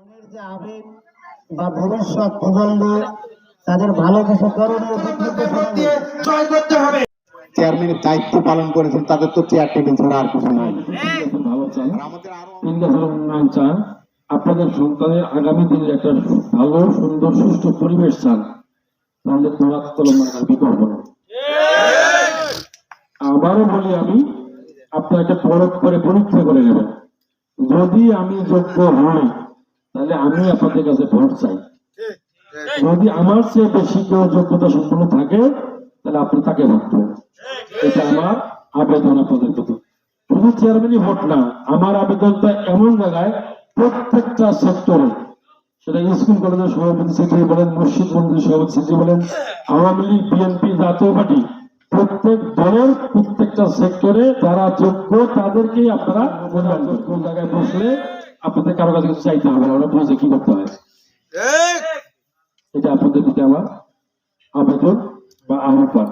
মনের যে আবেগ বা ভবিষ্যৎ প্রজন্ম তাদের ভালো কিছু করণীয় দিয়ে জয় করতে হবে। চেয়ারম্যানের দায়িত্ব পালন করেছেন তাদের তো চেয়ার টেবিল ছাড়া আর কিছু নাই। ভালো চান। আমাদের আরও উন্নয়ন চান। আপনাদের সন্তানের আগামী দিনের একটা ভালো সুন্দর সুষ্ঠু পরিবেশ চান। তাহলে দোয়াত কলমার বিকল্প নেই আবারও বলি আমি আপনার একটা পরখ করে পরীক্ষা করে নেবেন। যদি আমি যোগ্য হই তাহলে আমি আপনাদের কাছে ভোট চাই। যদি আমার চেয়ে বেশি কেউ যোগ্যতা সম্পন্ন থাকে তাহলে আপনি তাকে ভোট দেবেন। এটা আমার আবেদন আপনাদের প্রতি। শুধু চেয়ারম্যানই ভোট না আমার আবেদনটা এমন জায়গায় প্রত্যেকটা সেক্টরে সেটা স্কুল কলেজের সভাপতি সেক্রেটারি বলেন মসজিদ মন্দির সভাপতি সেক্রেটারি বলেন আওয়ামী লীগ বিএনপি জাতীয় পার্টি প্রত্যেক দলের প্রত্যেকটা সেক্টরে যারা যোগ্য তাদেরকেই আপনারা কোন জায়গায় বসলে আপনাদের কারও কাছে কিছু চাইতে হবে ওরা বুঝে কি করতে হবে এটা আপনাদের প্রতি আমার আবেদন বা আহ্বান।